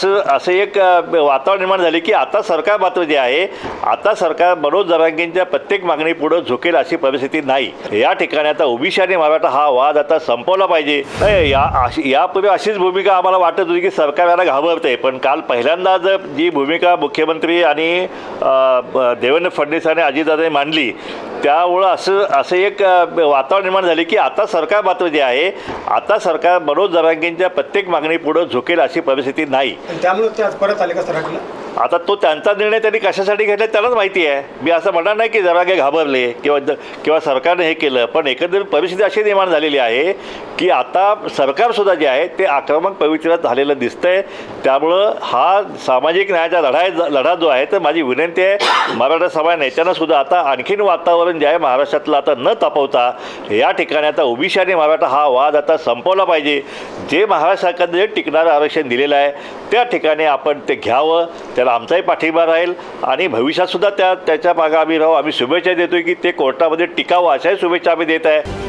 असं असं एक वातावरण निर्माण झाले की आता सरकार मात्र जे आहे आता सरकार मनोज जरांगेंच्या प्रत्येक मागणी पुढे झुकेल अशी परिस्थिती नाही. या ठिकाणी आता ओबीसी आणि मराठा हा वाद आता संपवला पाहिजे. या अशी यापूर्वी अशीच भूमिका आम्हाला वाटत होती की सरकार याला घाबरते पण काल पहिल्यांदा जर जी भूमिका मुख्यमंत्री आणि देवेंद्र फडणवीस आणि अजितदादांनी मांडली त्यामुळं असं असं एक वातावरण निर्माण झाले की आता सरकार मात्र जे आहे आता सरकार मनोज जरांगेंच्या प्रत्येक मागणी पुढे झुकेल अशी परिस्थिती नाही. त्यामुळे ते आज परत आले का आता तो त्यांचा निर्णय त्यांनी कशासाठी घेतला त्यालाच माहिती आहे. मी असं म्हणणार नाही की जरा काही घाबरले किंवा किंवा सरकारने हे केलं पण एकंदरीत परिस्थिती अशी निर्माण झालेली आहे की आता सरकारसुद्धा जे आहे ते आक्रमक पवित्र झालेलं दिसतंय. त्यामुळं हा सामाजिक न्यायाचा लढा लढा जो आहे तर माझी विनंती आहे मराठा समाज नेत्यांनासुद्धा आता आणखीन वातावरण जे आहे महाराष्ट्रातलं आता न तापवता या ठिकाणी आता ओबीसी आणि मराठा हा वाद आता संपवला पाहिजे. जे महाराष्ट्र सरकारने जे टिकणारं आरक्षण दिलेलं आहे त्या ठिकाणी आपण ते घ्यावं त्याला आमचाही पाठिंबा राहील. आणि भविष्यातसुद्धा त्या त्याच्या मागं आम्ही राहू. आम्ही शुभेच्छा देतोय की ते कोर्टामध्ये टिकावं अशाही शुभेच्छा आम्ही देत आहे.